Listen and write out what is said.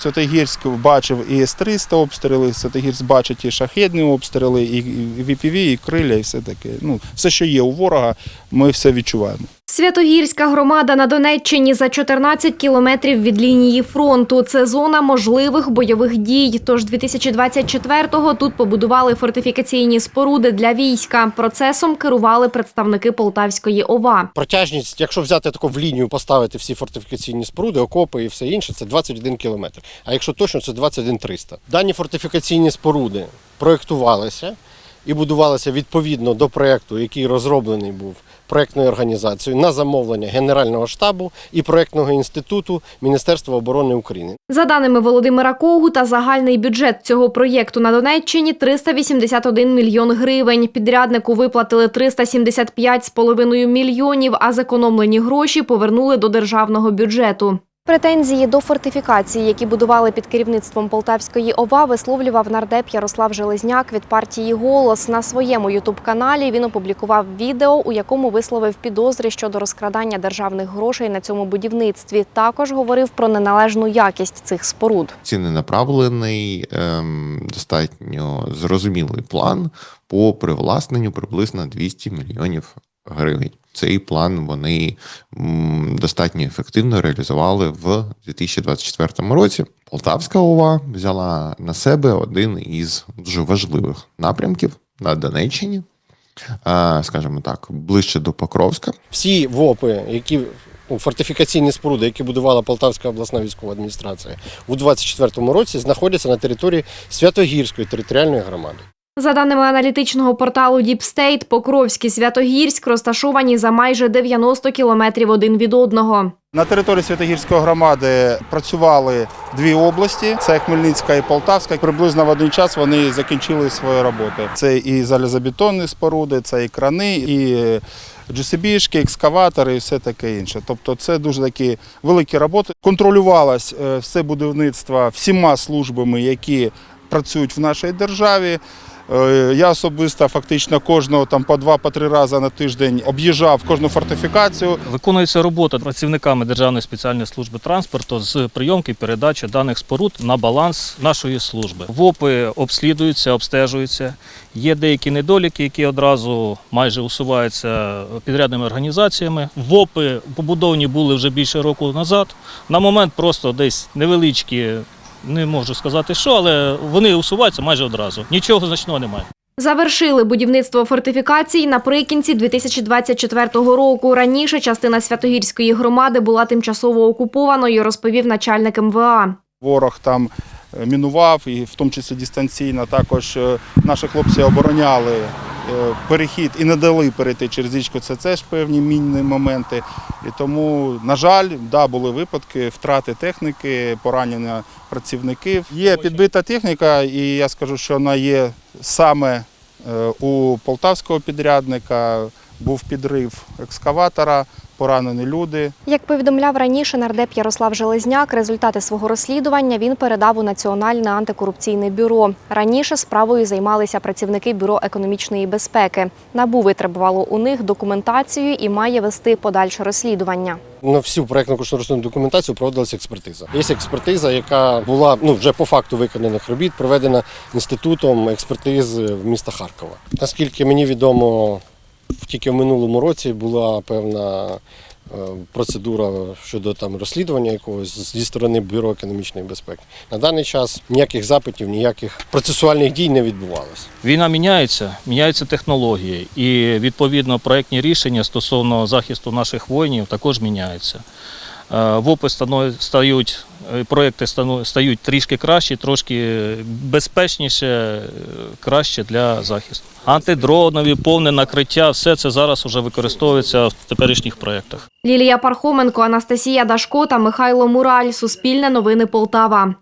Святогірськ бачив і С-300 обстріли, Святогірськ бачить і шахедні обстріли, і ВПВ, і криля, і все таке. Ну, все, що є у ворога, ми все відчуваємо. Святогірська громада на Донеччині за 14 кілометрів від лінії фронту. Це зона можливих бойових дій. Тож 2024-го тут побудували фортифікаційні споруди для війська. Процесом керували представники Полтавської ОВА. Протяжність, якщо взяти таку в лінію, поставити всі фортифікаційні споруди, окопи і все інше, це 21 кілометр. А якщо точно, це 21 300. Дані фортифікаційні споруди проєктувалися і будувалися відповідно до проєкту, який розроблений був проєктною організацією на замовлення Генерального штабу і проєктного інституту Міністерства оборони України. За даними Володимира Когута, загальний бюджет цього проєкту на Донеччині 381 мільйон гривень. Підряднику виплатили 375,5 мільйонів, а зекономлені гроші повернули до державного бюджету. Претензії до фортифікацій, які будували під керівництвом Полтавської ОВА, висловлював нардеп Ярослав Железняк від партії Голос. На своєму ютуб-каналі він опублікував відео, у якому висловив підозри щодо розкрадання державних грошей на цьому будівництві. Також говорив про неналежну якість цих споруд. ціленаправлений, ем, достатньо зрозумілий план по привласненню приблизно 200 мільйонів гривень. Цей план вони достатньо ефективно реалізували в 2024 році. Полтавська ОВА взяла на себе один із дуже важливих напрямків на Донеччині, скажімо так, ближче до Покровська. Всі ВОПи, які ну, фортифікаційні споруди, які будувала Полтавська обласна військова адміністрація у 2024 році, знаходяться на території Святогірської територіальної громади. За даними аналітичного порталу State, Покровськ і Святогірськ розташовані за майже 90 кілометрів один від одного. На території Святогірської громади працювали дві області: це Хмельницька і Полтавська. Приблизно в один час вони закінчили свої роботи. Це і залізобетонні споруди, це і крани, і GCB-шки, екскаватори, і все таке інше. Тобто, це дуже такі великі роботи. Контролювалось е, все будівництво всіма службами, які працюють в нашій державі. Е, Я особисто фактично кожного там по два по три рази на тиждень об'їжджав кожну фортифікацію. Виконується робота працівниками Державної спеціальної служби транспорту з прийомки передачі даних споруд на баланс нашої служби. ВОПи обслідуються, обстежуються. Є деякі недоліки, які одразу майже усуваються підрядними організаціями. ВОПи побудовані були вже більше року назад. На момент просто десь невеличкі. Не можу сказати, що, але вони усуваються майже одразу. Нічого значного немає. Завершили будівництво фортифікацій наприкінці 2024 року. Раніше частина Святогірської громади була тимчасово окупованою, розповів начальник МВА. Ворог там е, мінував, і в тому числі дистанційно. Також е, наші хлопці обороняли перехід і не дали перейти через річку. Це теж певні мінні моменти. І тому, на жаль, да, були випадки втрати техніки, поранення працівників. Є підбита техніка, і я скажу, що вона є саме е, у полтавського підрядника. Був підрив екскаватора, поранені люди. Як повідомляв раніше нардеп Ярослав Железняк, результати свого розслідування він передав у Національне антикорупційне бюро. Раніше справою займалися працівники бюро економічної безпеки. Набу витребувало у них документацію і має вести подальше розслідування. На всю проєктну кошторисну документацію проводилася експертиза. Є експертиза, яка була ну вже по факту виконаних робіт, проведена інститутом експертиз в міста Харкова. Наскільки мені відомо, тільки в минулому році була певна е, процедура щодо там розслідування якогось зі сторони бюро економічної безпеки. На даний час ніяких запитів, ніяких процесуальних дій не відбувалося. Війна міняється, міняються технології, і відповідно проектні рішення стосовно захисту наших воїнів також міняються. Е, ВОПи стають, е, проекти стають трішки кращі, трошки безпечніше, е, краще для захисту. Антидронові, повне накриття, все це зараз вже використовується в теперішніх проєктах. Лілія Пархоменко, Анастасія Дашко та Михайло Мураль. Суспільне новини Полтава.